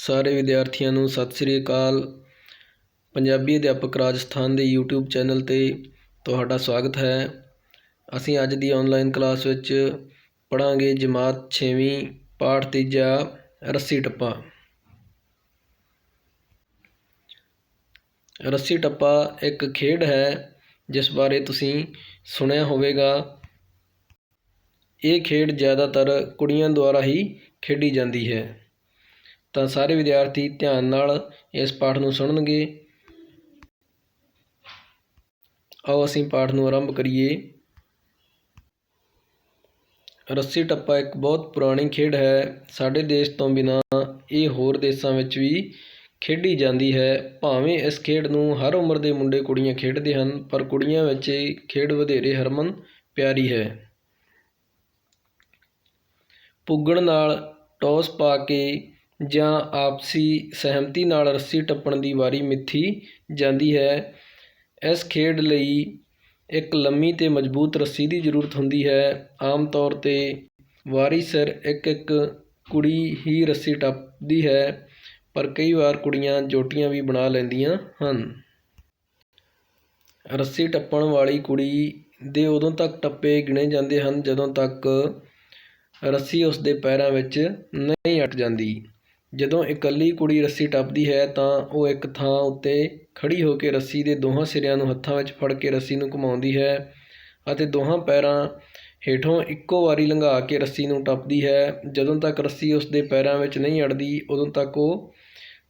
ਸਾਰੇ ਵਿਦਿਆਰਥੀਆਂ ਨੂੰ ਸਤਿ ਸ੍ਰੀ ਅਕਾਲ। ਪੰਜਾਬੀ ਅਧਿਆਪਕ ਰਾਜਸਥਾਨ ਦੇ YouTube ਚੈਨਲ 'ਤੇ ਤੁਹਾਡਾ ਸਵਾਗਤ ਹੈ। ਅਸੀਂ ਅੱਜ ਦੀ ਆਨਲਾਈਨ ਕਲਾਸ ਵਿੱਚ ਪੜ੍ਹਾਂਗੇ ਜਮਾਤ 6ਵੀਂ ਪਾਠ ਤੀਜਾ, ਰੱਸੀ ਟੱਪਾ। ਰੱਸੀ ਟੱਪਾ ਇੱਕ ਖੇਡ ਹੈ, ਜਿਸ ਬਾਰੇ ਤੁਸੀਂ ਸੁਣਿਆ ਹੋਵੇਗਾ। ਇਹ ਖੇਡ ਜ਼ਿਆਦਾਤਰ ਕੁੜੀਆਂ ਦੁਆਰਾ ਹੀ ਖੇਡੀ ਜਾਂਦੀ ਹੈ। ਤਾਂ ਸਾਰੇ ਵਿਦਿਆਰਥੀ ਧਿਆਨ ਨਾਲ ਇਸ ਪਾਠ ਨੂੰ ਸੁਣਨਗੇ। ਆਓ ਅਸੀਂ ਪਾਠ ਨੂੰ ਆਰੰਭ ਕਰੀਏ। ਰੱਸੀ ਟੱਪਾ ਇੱਕ ਬਹੁਤ ਪੁਰਾਣੀ ਖੇਡ ਹੈ। ਸਾਡੇ ਦੇਸ਼ ਤੋਂ ਬਿਨਾਂ ਇਹ ਹੋਰ ਦੇਸ਼ਾਂ ਵਿੱਚ ਵੀ ਖੇਡੀ ਜਾਂਦੀ ਹੈ। ਭਾਵੇਂ ਇਸ ਖੇਡ ਨੂੰ ਹਰ ਉਮਰ ਦੇ ਮੁੰਡੇ ਕੁੜੀਆਂ ਖੇਡਦੇ ਹਨ, ਪਰ ਕੁੜੀਆਂ ਵਿੱਚ ਇਹ ਖੇਡ ਵਧੇਰੇ ਹਰਮਨ ਪਿਆਰੀ ਹੈ। ਪੁੱਗਣ ਨਾਲ ਟੌਸ ਪਾ ਕੇ ਜਾਂ ਆਪਸੀ ਸਹਿਮਤੀ ਨਾਲ ਰੱਸੀ ਟੱਪਣ ਦੀ ਵਾਰੀ ਮਿੱਥੀ ਜਾਂਦੀ ਹੈ। ਇਸ ਖੇਡ ਲਈ ਇੱਕ ਲੰਮੀ ਅਤੇ ਮਜ਼ਬੂਤ ਰੱਸੀ ਦੀ ਜ਼ਰੂਰਤ ਹੁੰਦੀ ਹੈ। ਆਮ ਤੌਰ 'ਤੇ ਵਾਰੀ ਸਿਰ ਇੱਕ ਇੱਕ ਕੁੜੀ ਹੀ ਰੱਸੀ ਟੱਪਦੀ ਹੈ, ਪਰ ਕਈ ਵਾਰ ਕੁੜੀਆਂ ਜੋਟੀਆਂ ਵੀ ਬਣਾ ਲੈਂਦੀਆਂ ਹਨ। ਰੱਸੀ ਟੱਪਣ ਵਾਲੀ ਕੁੜੀ ਦੇ ਉਦੋਂ ਤੱਕ ਟੱਪੇ ਗਿਣੇ ਜਾਂਦੇ ਹਨ ਜਦੋਂ ਤੱਕ ਰੱਸੀ ਉਸ ਦੇ ਪੈਰਾਂ ਵਿੱਚ ਨਹੀਂ ਅਟ ਜਾਂਦੀ। ਜਦੋਂ ਇਕੱਲੀ ਕੁੜੀ ਰੱਸੀ ਟੱਪਦੀ ਹੈ ਤਾਂ ਉਹ ਇੱਕ ਥਾਂ ਉੱਤੇ ਖੜ੍ਹੀ ਹੋ ਕੇ ਰੱਸੀ ਦੇ ਦੋਹਾਂ ਸਿਰਿਆਂ ਨੂੰ ਹੱਥਾਂ ਵਿੱਚ ਫੜ ਕੇ ਰੱਸੀ ਨੂੰ ਘੁਮਾਉਂਦੀ ਹੈ ਅਤੇ ਦੋਹਾਂ ਪੈਰਾਂ ਹੇਠੋਂ ਇੱਕੋ ਵਾਰੀ ਲੰਘਾ ਕੇ ਰੱਸੀ ਨੂੰ ਟੱਪਦੀ ਹੈ। ਜਦੋਂ ਤੱਕ ਰੱਸੀ ਉਸ ਦੇ ਪੈਰਾਂ ਵਿੱਚ ਨਹੀਂ ਅੜਦੀ, ਉਦੋਂ ਤੱਕ ਉਹ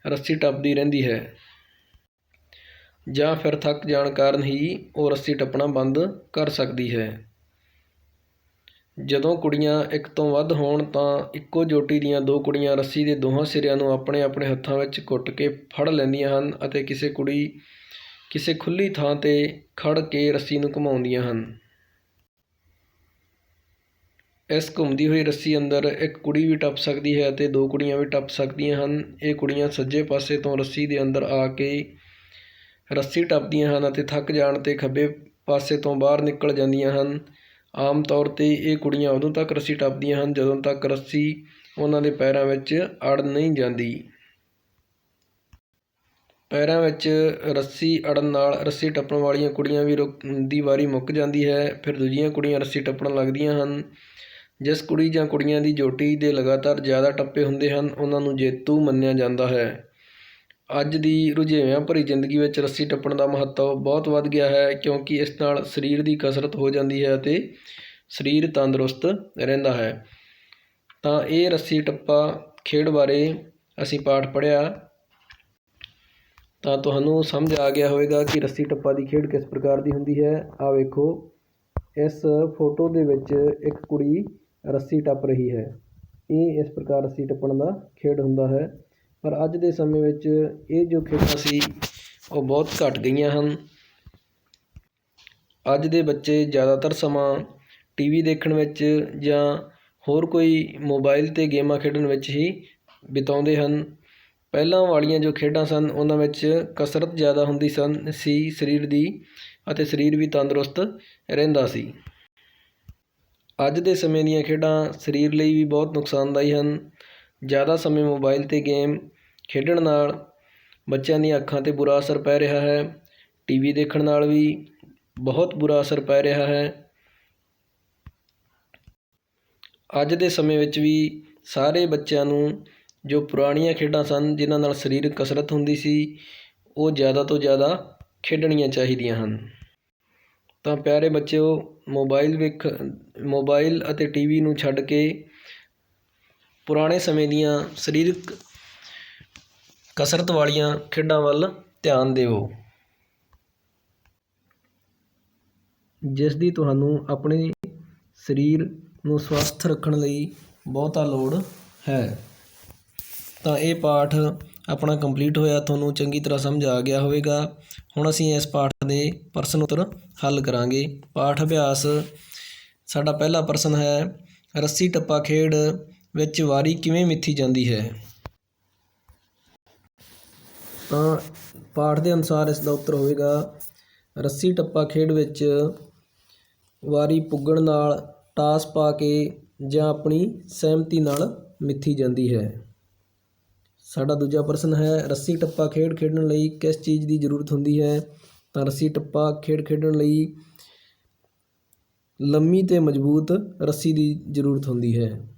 ਰੱਸੀ ਟੱਪਦੀ ਰਹਿੰਦੀ ਹੈ। ਜਾਂ ਫਿਰ ਥੱਕ ਜਾਣ ਕਾਰਨ ਹੀ ਉਹ ਰੱਸੀ ਟੱਪਣਾ ਬੰਦ ਕਰ ਸਕਦੀ ਹੈ। ਜਦੋਂ ਕੁੜੀਆਂ ਇੱਕ ਤੋਂ ਵੱਧ ਹੋਣ ਤਾਂ ਇੱਕੋ ਜੋਟੀ ਦੀਆਂ ਦੋ ਕੁੜੀਆਂ ਰੱਸੀ ਦੇ ਦੋਹਾਂ ਸਿਰਿਆਂ ਨੂੰ ਆਪਣੇ ਆਪਣੇ ਹੱਥਾਂ ਵਿੱਚ ਘੁੱਟ ਕੇ ਫੜ ਲੈਂਦੀਆਂ ਹਨ ਅਤੇ ਕਿਸੇ ਕੁੜੀ, ਕਿਸੇ ਖੁੱਲ੍ਹੀ ਥਾਂ 'ਤੇ ਖੜ੍ਹ ਕੇ ਰੱਸੀ ਨੂੰ ਘੁਮਾਉਂਦੀਆਂ ਹਨ। ਇਸ ਘੁੰਮਦੀ ਹੋਈ ਰੱਸੀ ਅੰਦਰ ਇੱਕ ਕੁੜੀ ਵੀ ਟੱਪ ਸਕਦੀ ਹੈ ਅਤੇ ਦੋ ਕੁੜੀਆਂ ਵੀ ਟੱਪ ਸਕਦੀਆਂ ਹਨ। ਇਹ ਕੁੜੀਆਂ ਸੱਜੇ ਪਾਸੇ ਤੋਂ ਰੱਸੀ ਦੇ ਅੰਦਰ ਆ ਕੇ ਰੱਸੀ ਟੱਪਦੀਆਂ ਹਨ ਅਤੇ ਥੱਕ ਜਾਣ 'ਤੇ ਖੱਬੇ ਪਾਸੇ ਤੋਂ ਬਾਹਰ ਨਿਕਲ ਜਾਂਦੀਆਂ ਹਨ। ਆਮ ਤੌਰ 'ਤੇ ਇਹ ਕੁੜੀਆਂ ਉਦੋਂ ਤੱਕ ਰੱਸੀ ਟੱਪਦੀਆਂ ਹਨ ਜਦੋਂ ਤੱਕ ਰੱਸੀ ਉਹਨਾਂ ਦੇ ਪੈਰਾਂ ਵਿੱਚ ਅੜ ਨਹੀਂ ਜਾਂਦੀ। ਪੈਰਾਂ ਵਿੱਚ ਰੱਸੀ ਅੜਨ ਨਾਲ ਰੱਸੀ ਟੱਪਣ ਵਾਲੀਆਂ ਕੁੜੀਆਂ ਵੀ ਰੁਕ, ਦੀ ਵਾਰੀ ਮੁੱਕ ਜਾਂਦੀ ਹੈ, ਫਿਰ ਦੂਜੀਆਂ ਕੁੜੀਆਂ ਰੱਸੀ ਟੱਪਣ ਲੱਗਦੀਆਂ ਹਨ। ਜਿਸ ਕੁੜੀ ਜਾਂ ਕੁੜੀਆਂ ਦੀ ਜੋਟੀ ਦੇ ਲਗਾਤਾਰ ਜ਼ਿਆਦਾ ਟੱਪੇ ਹੁੰਦੇ ਹਨ, ਉਹਨਾਂ ਨੂੰ ਜੇਤੂ ਮੰਨਿਆ ਜਾਂਦਾ ਹੈ। ਅੱਜ ਦੀ ਰੁਝੇਵਿਆਂ ਭਰੀ ਜ਼ਿੰਦਗੀ ਵਿੱਚ ਰੱਸੀ ਟੱਪਣ ਦਾ ਮਹੱਤਵ ਬਹੁਤ ਵੱਧ ਗਿਆ ਹੈ, ਕਿਉਂਕਿ ਇਸ ਨਾਲ ਸਰੀਰ ਦੀ ਕਸਰਤ ਹੋ ਜਾਂਦੀ ਹੈ ਅਤੇ ਸਰੀਰ ਤੰਦਰੁਸਤ ਰਹਿੰਦਾ ਹੈ। ਤਾਂ ਇਹ ਰੱਸੀ ਟੱਪਾ ਖੇਡ ਬਾਰੇ ਅਸੀਂ ਪਾਠ ਪੜ੍ਹਿਆ। ਤਾਂ ਤੁਹਾਨੂੰ ਸਮਝ ਆ ਗਿਆ ਹੋਵੇਗਾ ਕਿ ਰੱਸੀ ਟੱਪਾ ਦੀ ਖੇਡ ਕਿਸ ਪ੍ਰਕਾਰ ਦੀ ਹੁੰਦੀ ਹੈ। ਆ ਵੇਖੋ, ਇਸ ਫੋਟੋ ਦੇ ਵਿੱਚ ਇੱਕ ਕੁੜੀ ਰੱਸੀ ਟੱਪ ਰਹੀ ਹੈ। ਇਹ ਇਸ ਪ੍ਰਕਾਰ ਰੱਸੀ ਟੱਪਣ ਦਾ ਖੇਡ ਹੁੰਦਾ ਹੈ। ਪਰ ਅੱਜ ਦੇ ਸਮੇਂ ਵਿੱਚ ਇਹ ਜੋ ਖੇਡਾਂ ਸੀ, ਉਹ ਬਹੁਤ ਘੱਟ ਗਈਆਂ ਹਨ। ਅੱਜ ਦੇ ਬੱਚੇ ਜ਼ਿਆਦਾਤਰ ਸਮਾਂ ਟੀ ਵੀ ਦੇਖਣ ਵਿੱਚ ਜਾਂ ਹੋਰ ਕੋਈ ਮੋਬਾਈਲ 'ਤੇ ਗੇਮਾਂ ਖੇਡਣ ਵਿੱਚ ਹੀ ਬਿਤਾਉਂਦੇ ਹਨ। ਪਹਿਲਾਂ ਵਾਲੀਆਂ ਜੋ ਖੇਡਾਂ ਸਨ, ਉਹਨਾਂ ਵਿੱਚ ਕਸਰਤ ਜ਼ਿਆਦਾ ਹੁੰਦੀ ਸਨ, ਸੀ ਸਰੀਰ ਦੀ ਅਤੇ ਸਰੀਰ ਵੀ ਤੰਦਰੁਸਤ ਰਹਿੰਦਾ ਸੀ। ਅੱਜ ਦੇ ਸਮੇਂ ਦੀਆਂ ਖੇਡਾਂ ਸਰੀਰ ਲਈ ਵੀ ਬਹੁਤ ਨੁਕਸਾਨਦਾਈ ਹਨ। ਜ਼ਿਆਦਾ ਸਮੇਂ ਮੋਬਾਈਲ 'ਤੇ ਗੇਮ ਖੇਡਣ ਨਾਲ ਬੱਚਿਆਂ ਦੀਆਂ ਅੱਖਾਂ 'ਤੇ ਬੁਰਾ ਅਸਰ ਪੈ ਰਿਹਾ ਹੈ। ਟੀ ਵੀ ਦੇਖਣ ਨਾਲ ਵੀ ਬਹੁਤ ਬੁਰਾ ਅਸਰ ਪੈ ਰਿਹਾ ਹੈ। ਅੱਜ ਦੇ ਸਮੇਂ ਵਿੱਚ ਵੀ ਸਾਰੇ ਬੱਚਿਆਂ ਨੂੰ ਜੋ ਪੁਰਾਣੀਆਂ ਖੇਡਾਂ ਸਨ, ਜਿਨ੍ਹਾਂ ਨਾਲ ਸਰੀਰਕ ਕਸਰਤ ਹੁੰਦੀ ਸੀ, ਉਹ ਜ਼ਿਆਦਾ ਤੋਂ ਜ਼ਿਆਦਾ ਖੇਡਣੀਆਂ ਚਾਹੀਦੀਆਂ ਹਨ। ਤਾਂ ਪਿਆਰੇ ਬੱਚਿਓ ਮੋਬਾਈਲ ਵੇਖ ਮੋਬਾਈਲ ਅਤੇ ਟੀ ਵੀ ਨੂੰ ਛੱਡ ਕੇ ਪੁਰਾਣੇ ਸਮੇਂ ਦੀਆਂ ਸਰੀਰਕ ਕਸਰਤ ਵਾਲੀਆਂ ਖੇਡਾਂ ਵੱਲ ਧਿਆਨ ਦਿਓ। ਜਿਸ ਦੀ ਤੁਹਾਨੂੰ ਆਪਣੇ ਸਰੀਰ ਨੂੰ ਸਵਸਥ ਰੱਖਣ ਲਈ ਬਹੁਤਾ ਲੋੜ ਹੈ। ਤਾਂ ਇਹ ਪਾਠ ਆਪਣਾ ਕੰਪਲੀਟ ਹੋਇਆ, ਤੁਹਾਨੂੰ ਚੰਗੀ ਤਰ੍ਹਾਂ ਸਮਝ ਆ ਗਿਆ ਹੋਵੇਗਾ। ਹੁਣ ਅਸੀਂ ਇਸ ਪਾਠ ਦੇ ਪ੍ਰਸ਼ਨ ਉੱਤਰ ਹੱਲ ਕਰਾਂਗੇ। ਪਾਠ ਅਭਿਆਸ, ਸਾਡਾ ਪਹਿਲਾ ਪ੍ਰਸ਼ਨ ਹੈ, ਰੱਸੀ ਟੱਪਾ ਖੇਡ ਵਿੱਚ ਵਾਰੀ ਕਿਵੇਂ ਮਿੱਥੀ ਜਾਂਦੀ ਹੈ? ਤਾਂ ਪਾਠ ਦੇ ਅਨੁਸਾਰ ਇਸ ਦਾ ਉੱਤਰ ਹੋਵੇਗਾ, ਰੱਸੀ ਟੱਪਾ ਖੇਡ ਵਿੱਚ ਵਾਰੀ ਪੁੱਗਣ ਨਾਲ ਟਾਸ ਪਾ ਕੇ ਜਾਂ ਆਪਣੀ ਸਹਿਮਤੀ ਨਾਲ ਮਿੱਥੀ ਜਾਂਦੀ ਹੈ। ਸਾਡਾ ਦੂਜਾ ਪ੍ਰਸ਼ਨ ਹੈ, ਰੱਸੀ ਟੱਪਾ ਖੇਡ ਖੇਡਣ ਲਈ ਕਿਸ ਚੀਜ਼ ਦੀ ਜ਼ਰੂਰਤ ਹੁੰਦੀ ਹੈ? ਤਾਂ ਰੱਸੀ ਟੱਪਾ ਖੇਡ ਖੇਡਣ ਲਈ ਲੰਮੀ ਤੇ ਮਜ਼ਬੂਤ ਰੱਸੀ ਦੀ ਜ਼ਰੂਰਤ ਹੁੰਦੀ ਹੈ।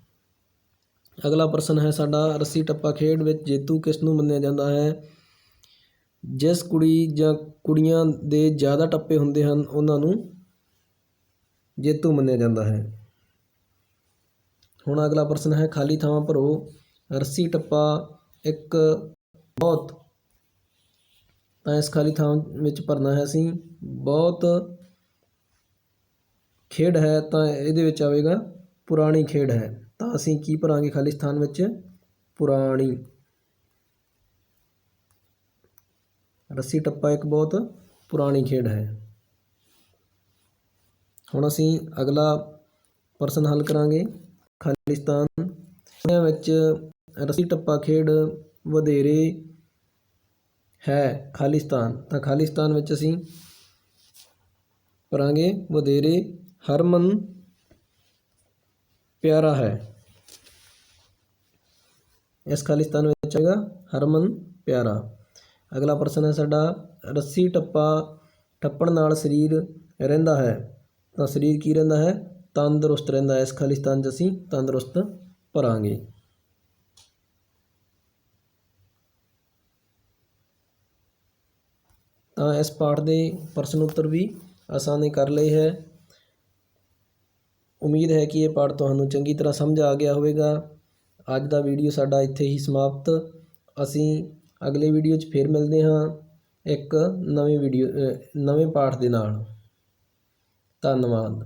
ਅਗਲਾ ਪ੍ਰਸ਼ਨ ਹੈ, ਸਾਡਾ ਰੱਸੀ ਟੱਪਾ ਖੇਡ ਵਿੱਚ ਜੇਤੂ ਕਿਸ ਨੂੰ ਮੰਨਿਆ ਜਾਂਦਾ ਹੈ? ਜਿਸ ਕੁੜੀ ਜਾਂ ਕੁੜੀਆਂ ਦੇ ਜ਼ਿਆਦਾ ਟੱਪੇ ਹੁੰਦੇ ਹਨ, ਉਹਨਾਂ ਨੂੰ ਜੇਤੂ ਮੰਨਿਆ ਜਾਂਦਾ ਹੈ। ਹੁਣ ਅਗਲਾ ਪ੍ਰਸ਼ਨ ਹੈ, ਖਾਲੀ ਥਾਵਾਂ ਭਰੋ। ਰੱਸੀ ਟੱਪਾ ਇੱਕ ਬਹੁਤ ਤਾਂ ਇਸ ਖਾਲੀ ਥਾਂ ਵਿੱਚ ਭਰਨਾ ਹੈ ਅਸੀਂ। ਬਹੁਤ ਖੇਡ ਹੈ ਤਾਂ ਇਹਦੇ ਵਿੱਚ ਆਵੇਗਾ। ਪੁਰਾਣੀ ਖੇਡ ਹੈ। ਤਾਂ ਅਸੀਂ ਕੀ ਭਰਾਂਗੇ ਖਾਲੀ ਸਥਾਨ ਵਿੱਚ? ਪੁਰਾਣੀ। ਰੱਸੀ ਟੱਪਾ ਇੱਕ ਬਹੁਤ ਪੁਰਾਣੀ ਖੇਡ ਹੈ। ਹੁਣ ਅਸੀਂ ਅਗਲਾ ਪ੍ਰਸ਼ਨ ਹੱਲ ਕਰਾਂਗੇ। ਖਾਲਿਸਤਾਨ ਇਹਨਾਂ ਵਿੱਚ ਰੱਸੀ ਟੱਪਾ ਖੇਡ ਵਧੇਰੇ ਹੈ ਖਾਲਿਸਤਾਨ ਤਾਂ ਖਾਲਿਸਤਾਨ ਵਿੱਚ ਅਸੀਂ ਭਰਾਂਗੇ ਵਧੇਰੇ ਹਰਮਨ ਪਿਆਰਾ ਹੈ। ਇਸ ਖਾਲਿਸਤਾਨ ਵਿੱਚ ਹੈਗਾ ਹਰਮਨ ਪਿਆਰਾ। ਅਗਲਾ ਪ੍ਰਸ਼ਨ ਹੈ ਸਾਡਾ, ਰੱਸੀ ਟੱਪਾ, ਟੱਪਣ ਨਾਲ ਸਰੀਰ ਰਹਿੰਦਾ ਹੈ, ਤਾਂ ਸਰੀਰ ਕੀ ਰਹਿੰਦਾ ਹੈ? ਤੰਦਰੁਸਤ ਰਹਿੰਦਾ ਹੈ। ਇਸ ਖਾਲਿਸਤਾਨ 'ਚ ਅਸੀਂ ਤੰਦਰੁਸਤ ਭਰਾਂਗੇ। ਤਾਂ ਇਸ ਪਾਠ ਦੇ ਪ੍ਰਸ਼ਨ ਉੱਤਰ ਵੀ ਆਸਾਨੀ ਕਰ ਲਏ ਹੈ। ਉਮੀਦ ਹੈ ਕਿ ਇਹ ਪਾਠ ਤੁਹਾਨੂੰ ਚੰਗੀ ਤਰ੍ਹਾਂ ਸਮਝ ਆ ਗਿਆ ਹੋਵੇਗਾ। ਅੱਜ ਦਾ ਵੀਡੀਓ ਸਾਡਾ ਇੱਥੇ ਹੀ ਸਮਾਪਤ। ਅਸੀਂ ਅਗਲੇ ਵੀਡੀਓ 'ਚ ਫੇਰ ਮਿਲਦੇ ਹਾਂ ਇੱਕ ਨਵੇਂ ਵੀਡੀਓ ਨਵੇਂ ਪਾਠ ਦੇ ਨਾਲ। ਧੰਨਵਾਦ।